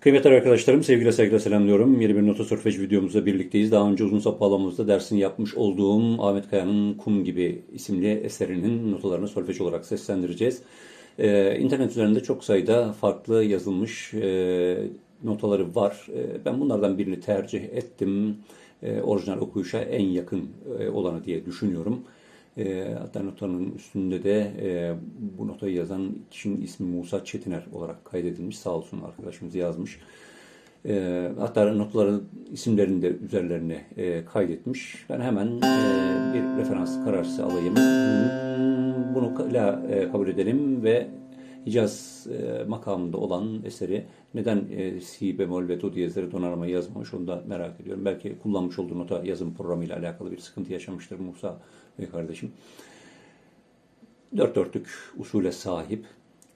Kıymetli arkadaşlarım, sevgiyle saygıyla selamlıyorum. Yeni bir nota sörfej videomuzda birlikteyiz. Daha önce uzun sap bağlamamızda dersini yapmış olduğum Ahmet Kaya'nın Kum gibi isimli eserinin notalarını solfej olarak seslendireceğiz. Ee, internet üzerinde çok sayıda farklı yazılmış e, notaları var. E, ben bunlardan birini tercih ettim. E, orijinal okuyuşa en yakın e, olanı diye düşünüyorum. E, hatta notanın üstünde de e, bu notayı yazan kişinin ismi Musa Çetiner olarak kaydedilmiş. Sağ olsun arkadaşımız yazmış. E, hatta notların isimlerini de üzerlerine e, kaydetmiş. Ben hemen e, bir referans kararsı alayım. Bunu la, e, kabul edelim ve Hicaz e, makamında olan eseri neden e, si bemol ve do diyezleri donanıma yazmamış onu da merak ediyorum. Belki kullanmış olduğu nota yazım programıyla alakalı bir sıkıntı yaşamıştır Musa Bey kardeşim. Dört dörtlük usule sahip.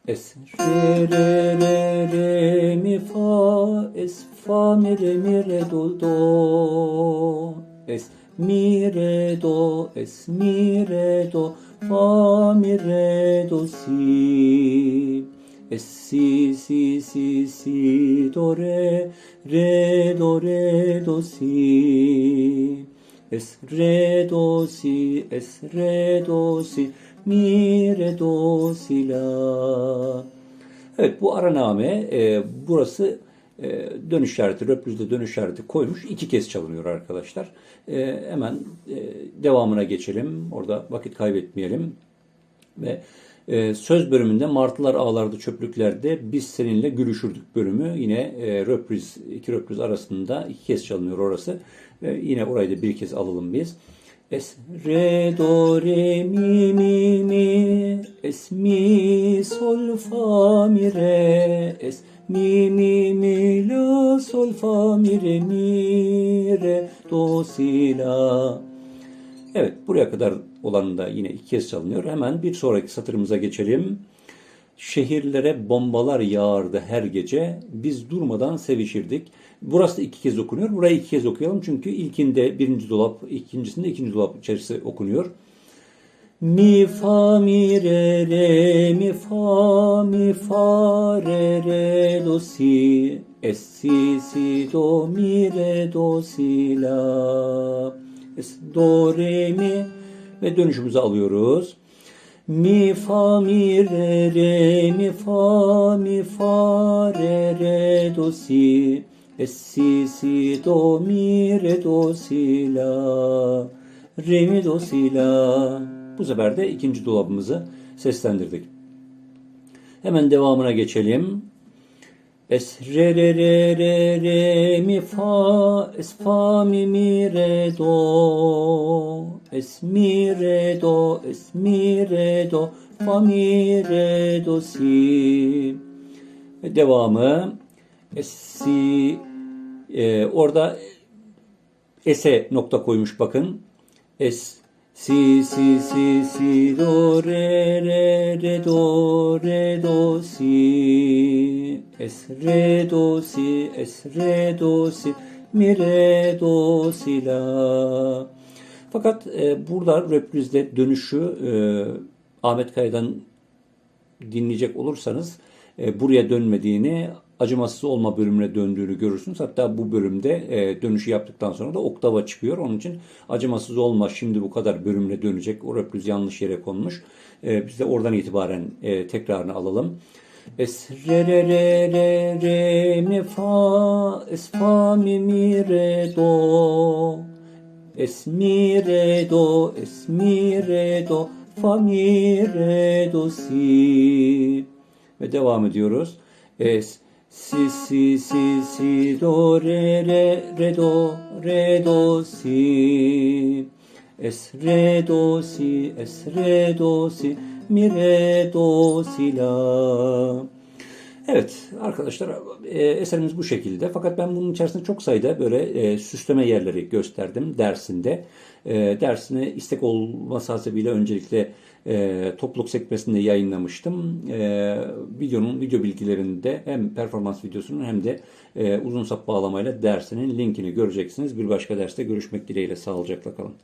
Es, re, re, re, re, mi, fa, es, fa, mi, re, mi, re, do, do. Es, mi, re, do, es, mi, re, do, fa, mi, re, do, si. Es, si, si, si, si, do, re, re, do, re, do, si. Es, re, do, si, es, re, do, si, mi, re, do, si, la. Evet bu araname e, burası e, dönüş işareti, röplüzde dönüş işareti koymuş. iki kez çalınıyor arkadaşlar. E, hemen e, devamına geçelim. Orada vakit kaybetmeyelim. Ve e, söz bölümünde martılar ağlarda çöplüklerde biz seninle gülüşürdük bölümü yine e, röpriz iki röpriz arasında iki kez çalınıyor orası. Ve yine orayı da bir kez alalım biz. Es, re, do, re, mi, mi, mi, es, mi, sol, fa, mi, re, es, mi, mi, mi, la, sol, fa, mi, re, mi, re, do, si, la. Evet, buraya kadar olan da yine iki kez çalınıyor. Hemen bir sonraki satırımıza geçelim. Şehirlere bombalar yağardı her gece. Biz durmadan sevişirdik. Burası da iki kez okunuyor. Burayı iki kez okuyalım. Çünkü ilkinde birinci dolap, ikincisinde ikinci dolap içerisi okunuyor. Mi fa mi re re mi fa mi fa re re do si es si si do mi re do si la es do re mi ve dönüşümüzü alıyoruz. Mi fa mi re re mi fa mi fa re re do si es si si do mi re do si la re mi do si la bu sefer de ikinci dolabımızı seslendirdik. Hemen devamına geçelim. Es re re re re re mi fa es fa mi mi re do. Es mi re do es mi re do fa mi re do si. Ve devamı es si e, orada ese nokta koymuş bakın. Es si si si si do re re re do re do si. Es re do si es re do si. Mi re do si la. Fakat e, burada reprizde dönüşü e, Ahmet Kaya'dan dinleyecek olursanız e, buraya dönmediğini acımasız olma bölümüne döndüğünü görürsünüz. Hatta bu bölümde e, dönüşü yaptıktan sonra da oktava çıkıyor. Onun için acımasız olma şimdi bu kadar bölümüne dönecek. O repriz yanlış yere konmuş. E, biz de oradan itibaren e, tekrarını alalım. Es re re re re re mi fa es fa mi mi re do Es mi re do es mi re do fa mi re do si ve devam ediyoruz. Es si si si si do re re re do re do si. Es re do si es re do si mi re do si la Evet arkadaşlar e, eserimiz bu şekilde. Fakat ben bunun içerisinde çok sayıda böyle e, süsleme yerleri gösterdim dersinde. E, dersini istek olması hasebiyle öncelikle e, topluluk sekmesinde yayınlamıştım. E, videonun video bilgilerinde hem performans videosunun hem de e, uzun sap bağlamayla dersinin linkini göreceksiniz. Bir başka derste görüşmek dileğiyle sağlıcakla kalın.